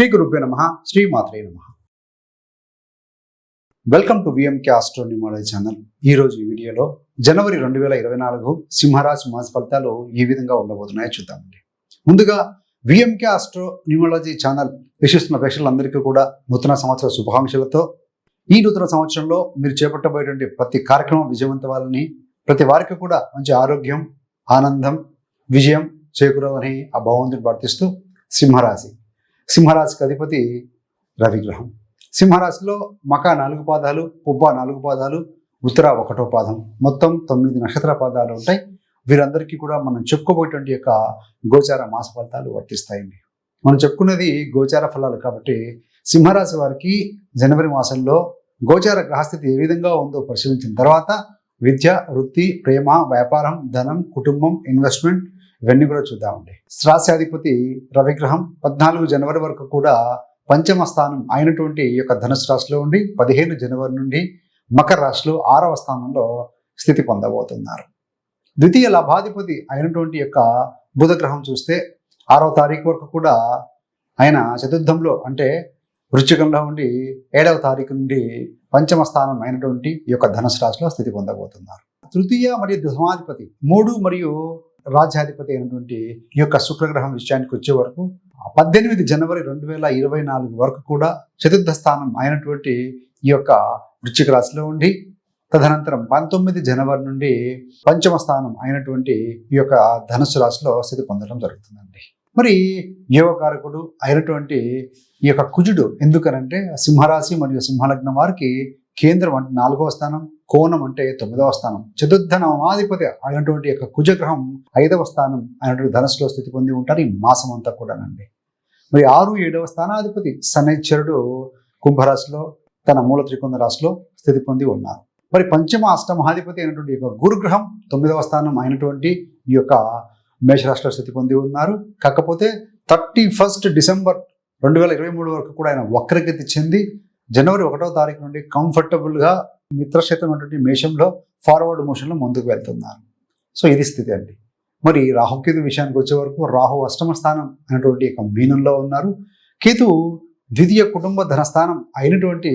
శ్రీ గురుభ్యో నమ. శ్రీ మాత్రే నమ welcome to VMK astronumerology channel ఈ రోజు ఈ వీడియోలో జనవరి రెండు వేల ఇరవై నాలుగు సింహరాశి మాస ఫలితాలు ఏ విధంగా ఉండబోతున్నాయో చూద్దామండి. ముందుగా విఎంకే ఆస్ట్రో న్యూమాలజీ ఛానల్ విశిస్తున్న ప్రేక్షకులందరికీ కూడా నూతన సంవత్సర శుభాకాంక్షలతో ఈ నూతన సంవత్సరంలో మీరు చేపట్టబోయేటువంటి ప్రతి కార్యక్రమం విజయవంతవాలని ప్రతి వారికి కూడా మంచి ఆరోగ్యం ఆనందం విజయం చేకూరాలని ఆ భగవంతుని ప్రార్థిస్తూ సింహరాశి. సింహరాశికి అధిపతి రవిగ్రహం. సింహరాశిలో మక నాలుగు పాదాలు పుబ్బ నాలుగు పాదాలు ఉత్తర ఒకటో పాదం. మొత్తం తొమ్మిది నక్షత్ర పాదాలు ఉంటాయి. వీరందరికీ కూడా మనం చెప్పుకోబోయేటువంటి యొక్క గోచార మాస ఫలితాలు వర్తిస్తాయండి మనం చెప్పుకున్నది గోచార ఫలాలు కాబట్టి సింహరాశి వారికి జనవరి మాసంలో గోచార గ్రహస్థితి ఏ విధంగా ఉందో పరిశీలించిన తర్వాత విద్య వృత్తి ప్రేమ వ్యాపారం ధనం కుటుంబం ఇన్వెస్ట్మెంట్ ఇవన్నీ కూడా చూద్దామండి. రాశాధిపతి రవిగ్రహం పద్నాలుగు జనవరి వరకు కూడా పంచమ స్థానం అయినటువంటి ఈ యొక్క ధనుసు రాశిలో ఉండి పదిహేను జనవరి నుండి మకర రాశిలో ఆరవ స్థానంలో స్థితి పొందబోతున్నారు. ద్వితీయ లాభాధిపతి అయినటువంటి యొక్క బుధగ్రహం చూస్తే ఆరవ తారీఖు వరకు కూడా ఆయన చతుర్థంలో అంటే వృశ్చికంలో ఉండి ఏడవ తారీఖు నుండి పంచమ స్థానం అయినటువంటి ఈ యొక్క ధనుసు రాశిలో స్థితి పొందబోతున్నారు. తృతీయ మరియు దశమాధిపతి మూడు మరియు రాజ్యాధిపతి అయినటువంటి ఈ యొక్క శుక్రగ్రహం విషయానికి వచ్చే వరకు పద్దెనిమిది జనవరి రెండు వేల ఇరవై నాలుగు వరకు కూడా చతుర్థ స్థానం అయినటువంటి ఈ యొక్క వృశ్చిక రాశిలో ఉండి తదనంతరం పంతొమ్మిది జనవరి నుండి పంచమ స్థానం అయినటువంటి ఈ యొక్క ధనుసు రాశిలో స్థితి పొందడం జరుగుతుందండి. మరి యోగకారకుడు అయినటువంటి ఈ యొక్క కుజుడు ఎందుకనంటే సింహరాశి మరియు సింహలగ్నం వారికి కేంద్రం అంటే నాలుగవ స్థానం కోణం అంటే తొమ్మిదవ స్థానం. చతుర్థ నవాధిపతి అయినటువంటి యొక్క కుజగ్రహం ఐదవ స్థానం అయినటువంటి ధనస్సులో స్థితి పొంది ఉంటారు. ఈ మాసం అంతా కూడానండి. మరి ఆరు ఏడవ స్థానాధిపతి శనైశ్వరుడు కుంభరాశిలో తన మూల త్రికొంద రాశిలో స్థితి పొంది ఉన్నారు. మరి పంచమ అష్టమహాధిపతి అయినటువంటి యొక్క గురుగ్రహం తొమ్మిదవ స్థానం అయినటువంటి ఈ యొక్క మేషరాశిలో స్థితి పొంది ఉన్నారు. కాకపోతే థర్టీ ఫస్ట్ డిసెంబర్ రెండు వేల ఇరవై మూడు వరకు కూడా ఆయన వక్రగతి చెంది జనవరి ఒకటో తారీఖు నుండి కంఫర్టబుల్గా మిత్రక్షేత్రం అటువంటి మేషంలో ఫార్వర్డ్ మోషన్లో ముందుకు వెళ్తున్నారు. సో ఇది స్థితి అండి. మరి రాహుకేతు విషయానికి వచ్చే వరకు రాహు అష్టమ స్థానం అయినటువంటి యొక్క మీనంలో ఉన్నారు. కేతు ద్వితీయ కుటుంబ ధనస్థానం అయినటువంటి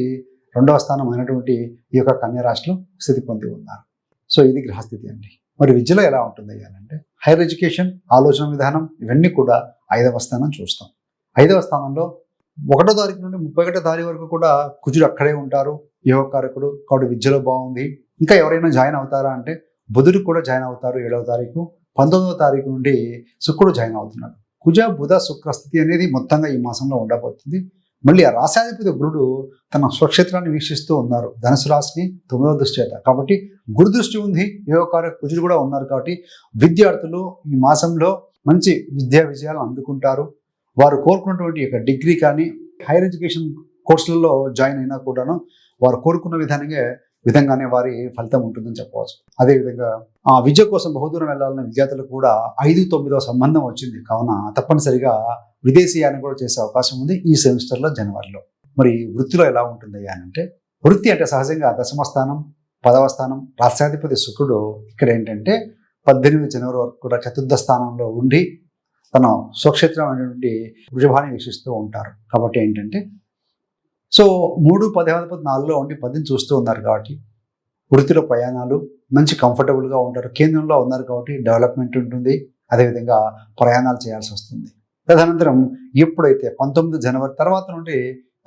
రెండవ స్థానం అయినటువంటి ఈ యొక్క కన్యారాశిలో స్థితి పొంది ఉన్నారు. సో ఇది గ్రహస్థితి అండి. మరి విద్యలో ఎలా ఉంటుంది అంటే హైయర్ ఎడ్యుకేషన్ ఆలోచన విధానం ఇవన్నీ కూడా ఐదవ స్థానం చూస్తాం. ఐదవ స్థానంలో ఒకటో తారీఖు నుండి ముప్పై ఒకటో తారీఖు వరకు కూడా కుజుడు అక్కడే ఉంటారు. యోగకారకుడు కాబట్టి విద్యలో బాగుంది. ఇంకా ఎవరైనా జాయిన్ అవుతారా అంటే బుధుడు కూడా జాయిన్ అవుతారు ఏడవ తారీఖు. పంతొమ్మిదవ తారీఖు నుండి శుక్రుడు జాయిన్ అవుతున్నాడు. కుజ బుధ శుక్ర స్థితి అనేది మొత్తంగా ఈ మాసంలో ఉండబోతుంది. మళ్ళీ ఆ రాశాధిపతి గురుడు తన స్వక్షేత్రాన్ని వీక్షిస్తూ ఉన్నారు. ధనుసు రాశిని తొమ్మిదవ దృష్టి చేత. కాబట్టి గురు దృష్టి ఉంది యోగకార కుజుడు కూడా ఉన్నారు కాబట్టి విద్యార్థులు ఈ మాసంలో మంచి విద్యా విజయాలను అందుకుంటారు. వారు కోరుకున్నటువంటి యొక్క డిగ్రీ కానీ హైయర్ ఎడ్యుకేషన్ కోర్సులలో జాయిన్ అయినా కూడాను వారు కోరుకున్న విధానంగా విధంగానే వారి ఫలితం ఉంటుందని చెప్పవచ్చు. అదేవిధంగా ఆ విద్య కోసం బహుదూరం వెళ్ళాలన్న విద్యార్థులకు కూడా ఐదు తొమ్మిదవ సంబంధం వచ్చింది. కావున తప్పనిసరిగా విదేశీయాన్ని కూడా చేసే అవకాశం ఉంది ఈ సెమిస్టర్లో జనవరిలో. మరి వృత్తిలో ఎలా ఉంటుంది అంటే వృత్తి అంటే సహజంగా దశమ స్థానం పదవ స్థానం రాష్ట్రాధిపతి శుక్రుడు ఇక్కడ ఏంటంటే పద్దెనిమిది జనవరి వరకు కూడా చతుర్థ స్థానంలో ఉండి తన స్వక్షేత్రం అనేటువంటి వృషభాన్ని వీక్షిస్తూ ఉంటారు. కాబట్టి ఏంటంటే సో మూడు పదిహేను నాలుగులో ఉండి పదిని చూస్తూ ఉన్నారు కాబట్టి వృత్తిలో ప్రయాణాలు మంచి కంఫర్టబుల్గా ఉంటారు. కేంద్రంలో ఉన్నారు కాబట్టి డెవలప్మెంట్ ఉంటుంది. అదేవిధంగా ప్రయాణాలు చేయాల్సి వస్తుంది. తదనంతరం ఎప్పుడైతే పంతొమ్మిది జనవరి తర్వాత నుండి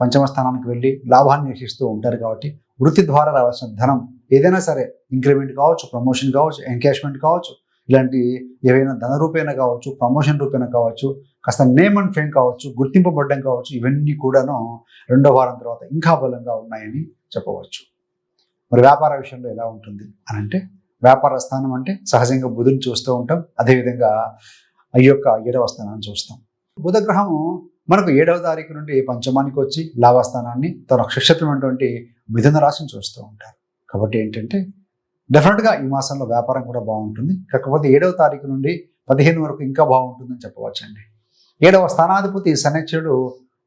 పంచమ స్థానానికి వెళ్ళి లాభాన్ని వీక్షిస్తూ ఉంటారు కాబట్టి వృత్తి ద్వారా రావాల్సిన ధనం ఏదైనా సరే ఇంక్రిమెంట్ కావచ్చు ప్రమోషన్ కావచ్చు ఎంకాష్మెంట్ కావచ్చు ఇలాంటి ఏవైనా ధన రూపేణ కావచ్చు ప్రమోషన్ రూపేణ కావచ్చు కాస్త నేమ్ అండ్ ఫేమ్ కావచ్చు గుర్తింపబడ్డం కావచ్చు ఇవన్నీ కూడాను రెండో వారం తర్వాత ఇంకా బలంగా ఉన్నాయని చెప్పవచ్చు. మరి వ్యాపార విషయంలో ఎలా ఉంటుంది అని అంటే వ్యాపార స్థానం అంటే సహజంగా బుధుని చూస్తూ ఉంటాం అదేవిధంగా ఈ యొక్క ఏడవ స్థానాన్ని చూస్తాం. బుధగ్రహము మనకు ఏడవ తారీఖు నుండి పంచమానికి వచ్చి లాభస్థానాన్ని తన నక్షత్రమైనటువంటి మిథున రాశిని చూస్తూ ఉంటారు. కాబట్టి ఏంటంటే డెఫినెట్గా ఈ మాసంలో వ్యాపారం కూడా బాగుంటుంది. కాకపోతే ఏడవ తారీఖు నుండి పదిహేను వరకు ఇంకా బాగుంటుందని చెప్పవచ్చు అండి ఏడవ స్థానాధిపతి శనిచ్చుడు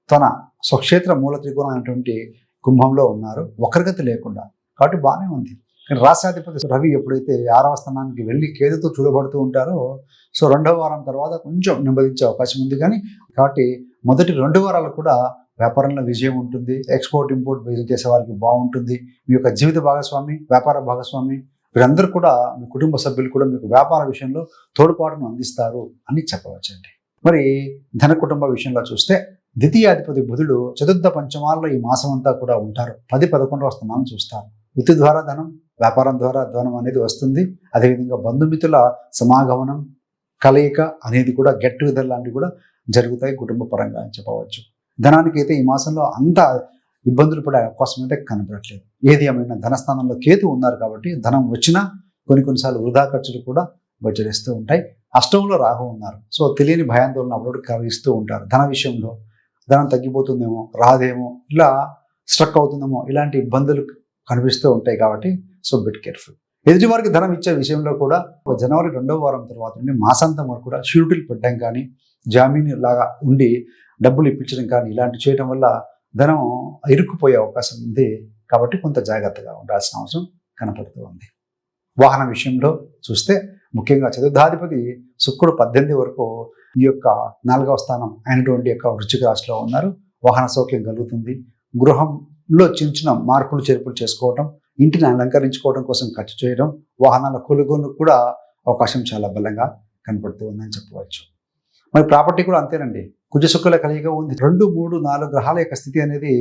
తన స్వక్షేత్ర మూల త్రికోణం అనేటువంటి కుంభంలో ఉన్నారు. ఒకరిగతి లేకుండా. కాబట్టి బాగానే ఉంది. కానీ రాష్ట్రాధిపతి రవి ఎప్పుడైతే ఆరవ స్థానానికి వెళ్ళి కేదుతో చూడబడుతూ ఉంటారో సో రెండవ వారం తర్వాత కొంచెం నెమ్మదించే అవకాశం ఉంది. కానీ కాబట్టి మొదటి రెండు వారాలు కూడా వ్యాపారంలో విజయం ఉంటుంది ఎక్స్పోర్ట్ ఇంపోర్ట్ బిజినెస్ చేసే వారికి బాగుంటుంది. మీ యొక్క జీవిత భాగస్వామి వ్యాపార భాగస్వామి వీరందరూ కూడా మీ కుటుంబ సభ్యులు కూడా మీకు వ్యాపార విషయంలో తోడ్పాటును అందిస్తారు అని చెప్పవచ్చండి. మరి ధన కుటుంబ విషయంలో చూస్తే ద్వితీయాధిపతి బుధుడు చతుర్థ పంచమాల్లో ఈ మాసం అంతా కూడా ఉంటారు. పది పదకొండవ స్థానాన్ని చూస్తారు. వృత్తి ద్వారా ధనం వ్యాపారం ద్వారా ధనం అనేది వస్తుంది. అదేవిధంగా బంధుమిత్రుల సమాగమనం కలయిక అనేది కూడా గెట్ టుగెదర్ లాంటివి కూడా జరుగుతాయి కుటుంబ పరంగా అని చెప్పవచ్చు. ధనానికి అయితే ఈ మాసంలో అంత ఇబ్బందులు పడే అవకాశం అయితే కనపడట్లేదు. ఏది ఏమైనా ధనస్థానంలో కేతు ఉన్నారు కాబట్టి ధనం వచ్చినా కొన్ని కొన్నిసార్లు వృధా ఖర్చులు కూడా గోచరిస్తూ ఉంటాయి. అష్టంలో రాహు ఉన్నారు. సో తెలియని భయాందోళన అప్పుడప్పుడు కలిగిస్తూ ఉంటారు. ధన విషయంలో ధనం తగ్గిపోతుందేమో రాదేమో ఇలా స్ట్రక్ అవుతుందేమో ఇలాంటి ఇబ్బందులు కనిపిస్తూ ఉంటాయి కాబట్టి సో బిట్ కేర్ఫుల్. ఎదుటి వారికి ధనం ఇచ్చే విషయంలో కూడా జనవరి రెండవ వారం తర్వాత నుండి మాసాంతం వరకు కూడా షూరిటీలు పెట్టడం కానీ జామీన్ లాగా ఉండి డబ్బులు ఇప్పించడం కానీ ఇలాంటివి చేయడం వల్ల ధనం ఇరుక్కుపోయే అవకాశం ఉంది. కాబట్టి కొంత జాగ్రత్తగా ఉండాల్సిన అవసరం కనపడుతూ ఉంది. వాహన విషయంలో చూస్తే ముఖ్యంగా చతుర్థాధిపతి శుక్రుడు పద్దెనిమిది వరకు ఈ యొక్క నాలుగవ స్థానం అయినటువంటి యొక్క వృచ్చిక రాశిలో ఉన్నారు. వాహన సౌఖ్యం కలుగుతుంది. గృహంలో చిన్న చిన్న మార్పులు చేర్పులు చేసుకోవడం ఇంటిని అలంకరించుకోవడం కోసం ఖర్చు చేయడం వాహనాల కొనుగోలు కూడా అవకాశం చాలా బలంగా కనపడుతూ ఉందని చెప్పవచ్చు. మరి ప్రాపర్టీ కూడా అంతేనండి. కుజ శుక్రుల ఉంది. రెండు మూడు నాలుగు గ్రహాల యొక్క స్థితి అనేది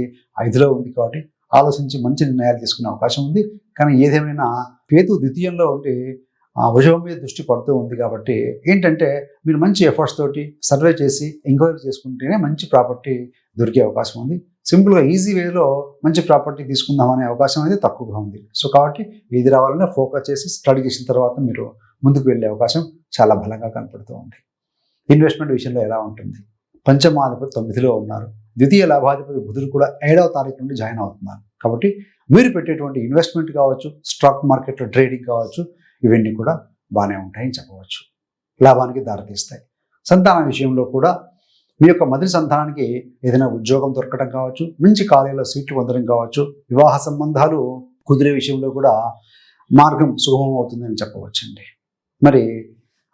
ఐదులో ఉంది కాబట్టి ఆలోచించి మంచి నిర్ణయాలు తీసుకునే అవకాశం ఉంది. కానీ ఏదేమైనా పేతు ద్వితీయంలో ఉండి ఆ భుజం మీద దృష్టి పడుతూ ఉంది కాబట్టి ఏంటంటే మీరు మంచి ఎఫర్ట్స్ తోటి సర్వే చేసి ఎంక్వైరీ చేసుకుంటేనే మంచి ప్రాపర్టీ దొరికే అవకాశం ఉంది. సింపుల్గా ఈజీ వేలో మంచి ప్రాపర్టీ తీసుకుందాం అనే అవకాశం అనేది తక్కువగా ఉంది. సో కాబట్టి ఏది రావాలన్నా ఫోకస్ చేసి స్టడీ చేసిన తర్వాత మీరు ముందుకు వెళ్ళే అవకాశం చాలా బలంగా కనపడుతూ ఉంది. ఇన్వెస్ట్మెంట్ విషయంలో ఎలా ఉంటుంది? పంచమాధిపతి తొమ్మిదిలో ఉన్నారు. ద్వితీయ లాభాధిపతి బుధుడు కూడా ఏడవ తారీఖు నుండి జాయిన్ అవుతున్నారు. కాబట్టి మీరు పెట్టేటువంటి ఇన్వెస్ట్మెంట్ కావచ్చు స్టాక్ మార్కెట్లో ట్రేడింగ్ కావచ్చు ఇవన్నీ కూడా బాగానే ఉంటాయని చెప్పవచ్చు. లాభానికి దారితీస్తాయి. సంతాన విషయంలో కూడా మీ యొక్క మొదటి సంతానానికి ఏదైనా ఉద్యోగం దొరకడం కావచ్చు మంచి కాలేజీలో సీట్లు పొందడం కావచ్చు వివాహ సంబంధాలు కుదిరే విషయంలో కూడా మార్గం సుగమం అవుతుందని చెప్పవచ్చండి. మరి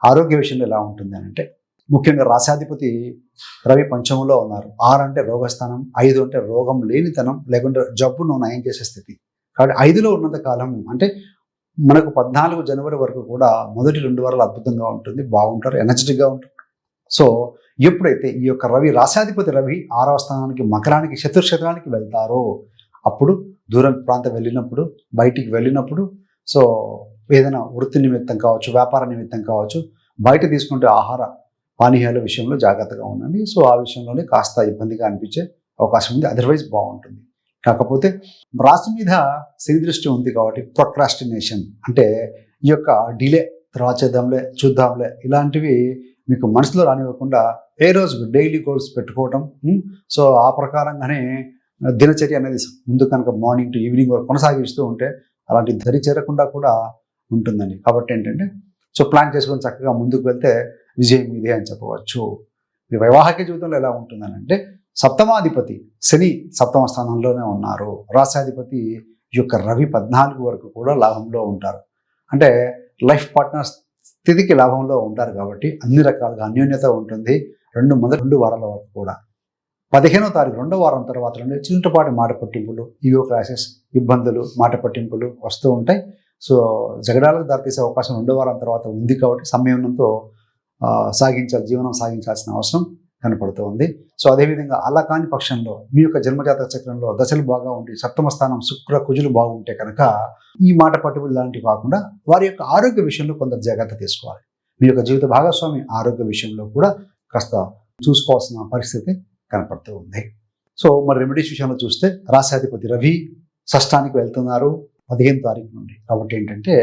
ఆరోగ్య విషయంలో ఎలా ఉంటుంది అంటే ముఖ్యంగా రాశాధిపతి రవి పంచమంలో ఉన్నారు. ఆరు అంటే రోగస్థానం ఐదు అంటే రోగం లేనితనం లేకుంటే జబ్బును నయం చేసే స్థితి. కాబట్టి ఐదులో ఉన్నంత కాలం అంటే మనకు పద్నాలుగు జనవరి వరకు కూడా మొదటి రెండు వారాలు అద్భుతంగా ఉంటుంది బాగుంటారు ఎనర్జెటిక్గా ఉంటారు సో ఎప్పుడైతే ఈ యొక్క రవి రాశాధిపతి రవి ఆరవ స్థానానికి మకరానికి చతుర్క్షేత్రానికి వెళ్తారో అప్పుడు దూరం ప్రాంతం వెళ్ళినప్పుడు బయటికి వెళ్ళినప్పుడు సో ఏదైనా వృత్తి నిమిత్తం కావచ్చు వ్యాపార నిమిత్తం కావచ్చు బయట తీసుకుంటే ఆహార పానీయాల విషయంలో జాగ్రత్తగా ఉండండి. సో ఆ విషయంలోనే కాస్త ఇబ్బందిగా అనిపించే అవకాశం ఉంది. అదర్వైజ్ బాగుంటుంది. కాకపోతే రాశి మీద శని దృష్టి ఉంది కాబట్టి ప్రొక్రాస్టినేషన్ అంటే ఈ యొక్క డిలే తర్వాత చేద్దాంలే చూద్దాంలే ఇలాంటివి మీకు మనసులో రానివ్వకుండా ఏ రోజు డైలీ గోల్స్ పెట్టుకోవటం సో ఆ ప్రకారంగానే దినచర్య అనేది ముందు కనుక మార్నింగ్ టు ఈవినింగ్ వరకు కొనసాగిస్తూ ఉంటే అలాంటి దరి చేరకుండా కూడా ఉంటుందండి. కాబట్టి ఏంటంటే సో ప్లాన్ చేసుకొని చక్కగా ముందుకు వెళ్తే విజయం ఇదే అని చెప్పవచ్చు. మీ వైవాహిక జీవితంలో ఎలా ఉంటుందనంటే సప్తమాధిపతి శని సప్తమ స్థానంలోనే ఉన్నారు. రాశాధిపతి యొక్క రవి పద్నాలుగు వరకు కూడా లాభంలో ఉంటారు. అంటే లైఫ్ పార్ట్నర్ స్థితికి లాభంలో ఉంటారు కాబట్టి అన్ని రకాలుగా అన్యోన్యత ఉంటుంది. రెండు మొదటి రెండు వారాల వరకు కూడా. పదిహేనో తారీఖు రెండో వారం తర్వాత నుండి చిన్నపాటి మాట పట్టింపులు ఈగో క్లాసెస్ ఇబ్బందులు మాట పట్టింపులు వస్తూ ఉంటాయి. సో జగడాలకు దారితీసే అవకాశం రెండో వారం తర్వాత ఉంది కాబట్టి సమయంతో సాగించాలి జీవనం సాగించాల్సిన అవసరం కనపడుతూ ఉంది సో అదేవిధంగా అలా కాని పక్షంలో మీ యొక్క జన్మజాతక చక్రంలో దశలు బాగా ఉండి సప్తమ స్థానం శుక్ర కుజులు బాగుంటే కనుక ఈ మాట పట్టుబడి లాంటివి కాకుండా వారి యొక్క ఆరోగ్య విషయంలో కొంత జాగ్రత్త తీసుకోవాలి. మీ యొక్క జీవిత భాగస్వామి ఆరోగ్య విషయంలో కూడా కాస్త చూసుకోవాల్సిన పరిస్థితి కనపడుతూ ఉంది సో మరి రెమెడీస్ విషయంలో చూస్తే రాశాధిపతి రవి షష్టానికి వెళ్తున్నారు. పదిహేను తారీఖు నుండి. కాబట్టి ఏంటంటే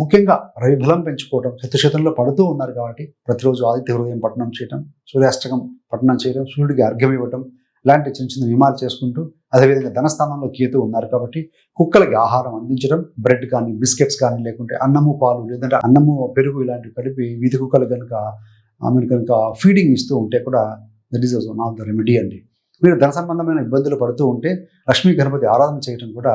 ముఖ్యంగా రవిబలం పెంచుకోవడం శతశతంలో పడుతూ ఉన్నారు కాబట్టి ప్రతిరోజు ఆదిత్య హృదయం పఠనం చేయడం సూర్యాష్టకం పఠనం చేయడం సూర్యుడికి అర్ఘ్యం ఇవ్వడం ఇలాంటి చిన్న చిన్న నియమాలు చేసుకుంటూ అదేవిధంగా ధనస్థానంలో కేతు ఉన్నారు కాబట్టి కుక్కలకి ఆహారం అందించడం బ్రెడ్ కానీ బిస్కెట్స్ కానీ లేకుంటే అన్నము పాలు లేదంటే అన్నము పెరుగు ఇలాంటివి కలిపి వీధి కుక్కలు కనుక ఆమెను కనుక ఫీడింగ్ ఇస్తూ ఉంటే కూడా that is one of the remedy అండి. మీరు ధన సంబంధమైన ఇబ్బందులు పడుతూ ఉంటే లక్ష్మీ గణపతి ఆరాధన చేయడం కూడా